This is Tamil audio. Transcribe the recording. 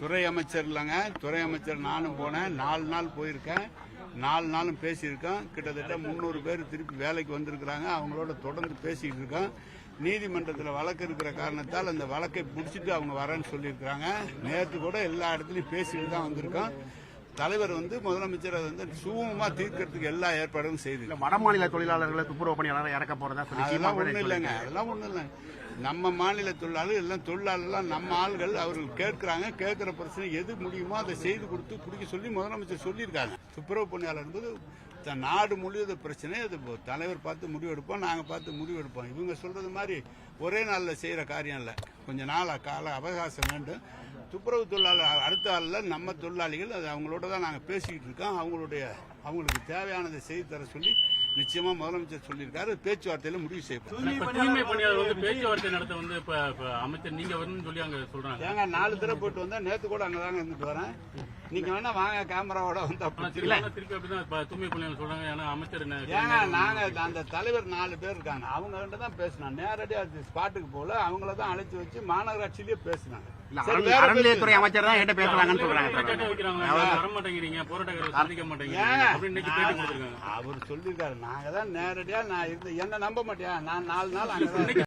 துறை அமைச்சர் இல்லைங்க. துறை அமைச்சர் நானும் போனேன். நாலு நாள் போயிருக்கேன். நாலு நாளும் பேசியிருக்கோம். கிட்டத்தட்ட முந்நூறு பேர் திருப்பி வேலைக்கு வந்திருக்கிறாங்க. அவங்களோட தொடர்ந்து பேசிக்கிட்டு இருக்கோம். நீதிமன்றத்தில் வழக்கு இருக்கிற காரணத்தால் அந்த வழக்கை பிடிச்சிட்டு அவங்க வரேன்னு சொல்லியிருக்கிறாங்க. நேற்று கூட எல்லா இடத்துலையும் பேசிட்டு தான் வந்திருக்கோம். தலைவர் வந்து முதலமைச்சர் அதை வந்து சுமூகமா தீர்க்கறதுக்கு எல்லா ஏற்பாடும் செய்து. இல்ல வட மாநில தொழிலாளர்களை துப்புரவு பணியாளரை இறக்க போறதா அதெல்லாம் ஒண்ணும் இல்லைங்க அதெல்லாம் ஒண்ணும் இல்லை நம்ம மாநில தொழிலாளர் எல்லாம் தொழிலாளர்லாம் நம்ம ஆள்கள் அவர்கள் கேட்கறாங்க கேட்கிற பிரச்சனை எது முடியுமோ அதை செய்து கொடுத்து பிடிக்க சொல்லி முதலமைச்சர் சொல்லியிருக்காங்க. துப்புரவு பணியாளர் என்பது நாடு முழுவத பிரச்சனை. அது தலைவர் பார்த்து முடிவெடுப்போம் நாங்கள் பார்த்து முடிவெடுப்போம் இவங்க சொல்றது மாதிரி ஒரே நாளில் செய்கிற காரியம் இல்லை. கொஞ்ச நாள் கால அவகாசம் வேண்டும். துப்புரவு தொழிலாளர் அடுத்த ஆளில் நம்ம தொழிலாளிகள் அது அவங்களோட தான் நாங்கள் பேசிக்கிட்டு இருக்கோம். அவங்களுடைய அவங்களுக்கு தேவையானதை செய்து தர சொல்லி நிச்சயமா முதலமைச்சர் சொல்லியிருக்காரு பேச்சுவார்த்தையில முடிவு செய்யப்படும் தூய்மை பணியாளர் வந்து பேச்சுவார்த்தை நடத்த வந்து இப்ப அமைச்சர் நீங்க வரணும்னு சொல்லி அங்க சொல்றாங்க ஏங்க நாலு தடவை போயிட்டு வந்தா நேத்து கூட அங்கதாங்க இருந்துட்டு வரேன் நீங்க வேணா வாங்க கேமராவோட வந்து திருப்பி அப்படிதான் தூய்மை பணியாளர் சொல்றாங்க ஏன்னா அமைச்சர் என்ன ஏங்க நாங்க அந்த தலைவர் நாலு பேர் இருக்காங்க அவங்க கிட்ட தான் பேசினோம் நேரடியா ஸ்பாட்டுக்கு போல அவங்கள தான் அழைச்சு வச்சு மாநகராட்சியிலேயே பேசினாங்க அறநிலையத்துறை அமைச்சர் தான் என்கிட்ட பேசுறாங்கன்னு சொல்றாங்க கேட்க வைக்கிறாங்க வர மாட்டேங்கிறீங்க போராட்டக்காரர் சந்திக்க மாட்டேங்கிறீங்க அவர் சொல்லியிருக்காரு நாங்க தான் நேரடியா நான் இருந்து என்ன நம்ப மாட்டியா நான் நாலு நாள் அங்கதான் இருக்கேன்.